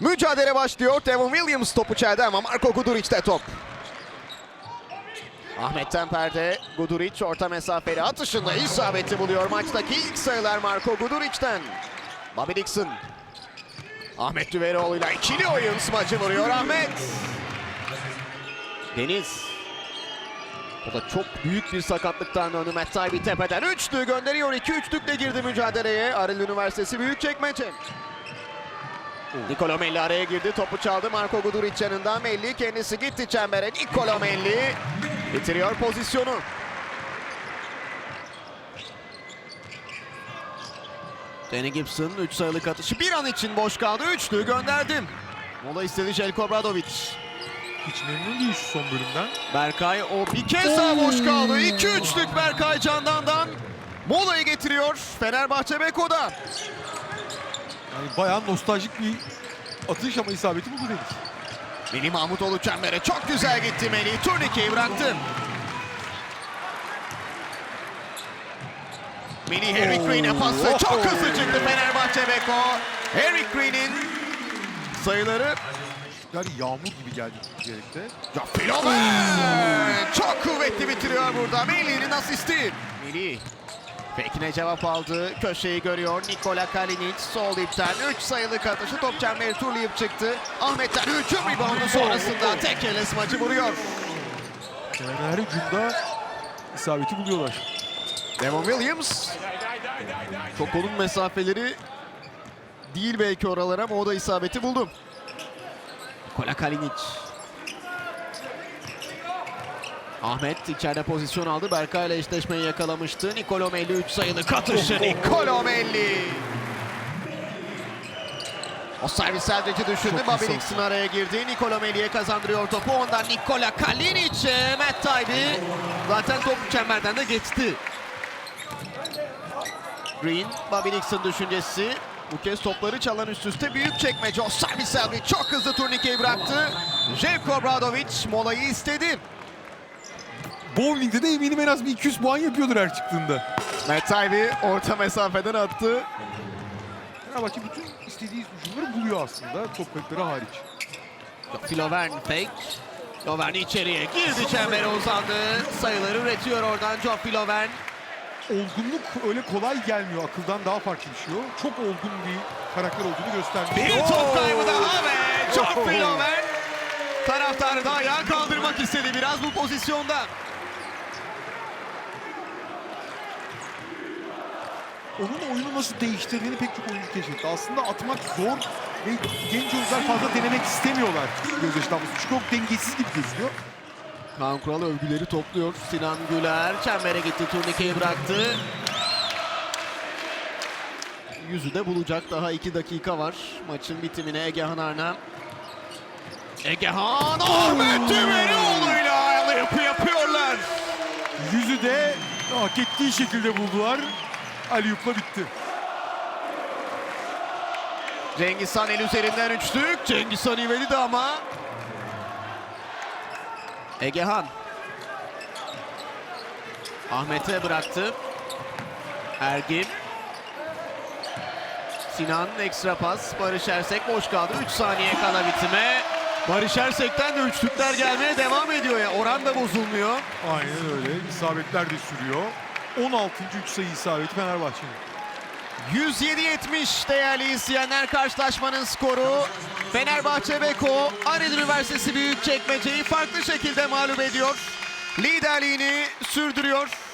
Mücadele başlıyor. Devon Williams topu çeldi ama Marco Guduric'te top. Ahmet Temper'de Guduric orta mesafeli atışında isabeti buluyor. Maçtaki ilk sayılar Marco Guduric'ten. Bobby Dixon. Ahmet Düveroğlu'yla ikili oyun smacı vuruyor Ahmet. Deniz. O da çok büyük bir sakatlıktan döndü. Matt Taibbi tepeden üçlü gönderiyor. 2-3'lükle girdi mücadeleye. Aril Üniversitesi Büyükçekmece. Nicolo Melli araya girdi. Topu çaldı. Marco Guduric yanında. Melli kendisi gitti çembere. Nicolo Melli bitiriyor pozisyonu. Danny Gibson 3 sayılık atışı bir an için boş kaldı. Üçlü gönderdim. Mola istedi Jelko Obradovic. Hiç memnun değil şu son bölümden. Berkay o bir kez daha boş kaldı. 2-3'lük Berkay Candan'dan molayı getiriyor Fenerbahçe Beko'da. Yani bayağı nostaljik bir atış ama isabeti buldu Deniz. Melih Mahmutoğlu çembere çok güzel gitti Melih. Turnikeyi bıraktı. Melih Harry Green'e pası çok hızlı çıktı Fenerbahçe Beko. Harry Green'in sayıları Yani yağmur gibi geldi diyerek de. Filomen çok kuvvetli bitiriyor burada. Melih'in asisti. Melih Fake'ine cevap aldı. Köşeyi görüyor. Nikola Kalinic sol dipten 3 sayılık atışı top çemberi turlayıp çıktı. Ahmet'ten hücum reboundu sonrasında tek elle smacı vuruyor. Yani her hücumda isabeti buluyorlar. Devon Williams. Çok onun mesafeleri değil belki oralara ama o da isabeti buldu. Nikola Kalinic. Ahmet içeride pozisyon aldı. Berkay ile eşleşmeyi yakalamıştı. Nicolo Melli 3 sayılı katışı. Nicolo Melli. O servis Selçuk'u düşündü. Dixon araya girdi. Nicolo Melli'ye kazandırıyor topu. Ondan Nikola Kalinic'e Matt Taibbi. Zaten top çemberden de geçti. Green, Bobby Dixon düşüncesi. Bu kez topları çalan üst üste büyük çekmece. O servis Selvi çok hızlı turnikeyi bıraktı. Jelko Obradovic molayı istedi. Bowling'de de eminim en az bir 200 puan yapıyordur her çıktığında. Matt Taibbi orta mesafeden attı. Fenerbahçe bütün istediği hücumları buluyor aslında top kayıpları hariç. Filovern fake. Filovern içeriye girdi çembere uzandı. Sayıları üretiyor oradan John Filovern. Olgunluk öyle kolay gelmiyor. Akıldan daha farklı düşüyor. Çok olgun bir karakter olduğunu göstermiş. Bir top kaybı daha ve John Oh! Filovern. Taraftarı da ayağa kaldırmak istedi biraz bu pozisyonda. Onun oyunu nasıl değiştirdiğini pek çok oyuncu keşfetti. Aslında atmak zor ve genç oyuncular fazla denemek istemiyorlar damlası. Çünkü çok dengesiz gibi gözüküyor. Kaan Kural övgüleri topluyor. Sinan Güler çembere gitti turnikeyi bıraktı. Yüzü de bulacak. Daha iki dakika var. Maçın bitimine Egehan Arna. Egehan Ahmet Dümenioğlu'yla ayağını yapı yapıyorlar. Yüzü de hak ettiği şekilde buldular. Aliyup'la bitti. Cengiz Han el üzerinden üçlük. Cengiz Han ivedi de ama. Egehan. Ahmet'e bıraktı. Ergin. Sinan ekstra pas. Barış Ersek boş kaldı. 3 saniye kala bitime. Barış Ersek'ten de üçlükler gelmeye devam ediyor ya. Oran da bozulmuyor. Aynen öyle. İsabetler de sürüyor. 16. 3 sayı isabeti Fenerbahçe'nin. 107-70 değerli izleyenler karşılaşmanın skoru. Fenerbahçe Beko, Anadolu Üniversitesi Büyükçekmece'yi farklı şekilde mağlup ediyor. Liderliğini sürdürüyor.